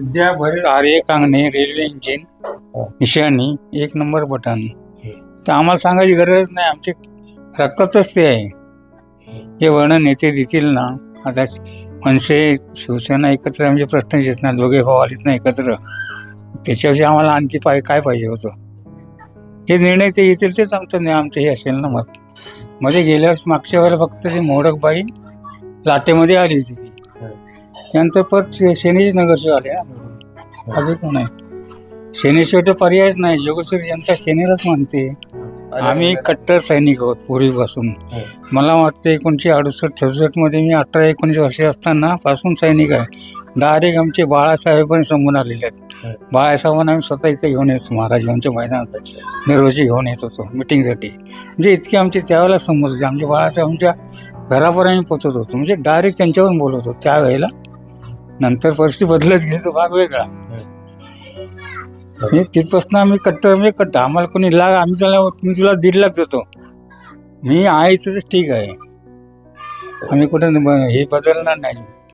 सध्या आर्य Kangane railway engine निशाणी एक नंबर बटन. तर आम्हाला सांगायची गरज नाही आमचे रक्तातच ते आहे. हे वर्णन नेते देतील ना? आता मनसे शिवसेना एकत्र म्हणजे प्रश्नच येत नाही दोघे भाऊ आलेत ना एकत्र. त्याच्याविषयी आम्हाला आणखी पाय काय पाहिजे होतं? जे निर्णय ते येतील तेच आमचं नाही आमचं हे असेल ना मत. मध्ये गेल्या मागच्या वेळेला फक्त ती मोडकबाई लाटेमध्ये आली होती. ती त्यानंतर परत सेनेचे नगरसेवक आले अजून कोण आहे? सेनेशिवाय तर पर्यायच नाही. जोगेश्वरी जनता सेनेलाच मानते. आम्ही कट्टर सैनिक आहोत पूर्वीपासून. मला वाटतं एकोणीसशे अडुसष्ट सदुसष्टमध्ये मी अठरा एकोणीस वर्षे असताना पासून सैनिक आहे. डायरेक्ट आमचे बाळासाहेब पण समोर आलेले आहेत. बाळासाहेबांना आम्ही स्वतः इथे घेऊन येतो महाराज यांच्या मैदानात. दरवर्षी घेऊन येत होतो मिटिंगसाठी म्हणजे इतके आमचे त्यावेळेला होते. बाळासाहेब आमच्या घरापर्यंत आम्ही पोचत होतो. म्हणजे डायरेक्ट त्यांच्यावरून बोलत होतो. त्यावेळेला नंतर परिस्थिती बदलत गेली तो भाग वेगळा. तिथपासून आम्ही कट्टर म्हणजे कट्टर. आम्हाला कोणी लाग आम्ही त्याला मी तुला दीड लाख देतो. मी आहे तर ठीक आहे. आम्ही कुठं हे बदलणार नाही.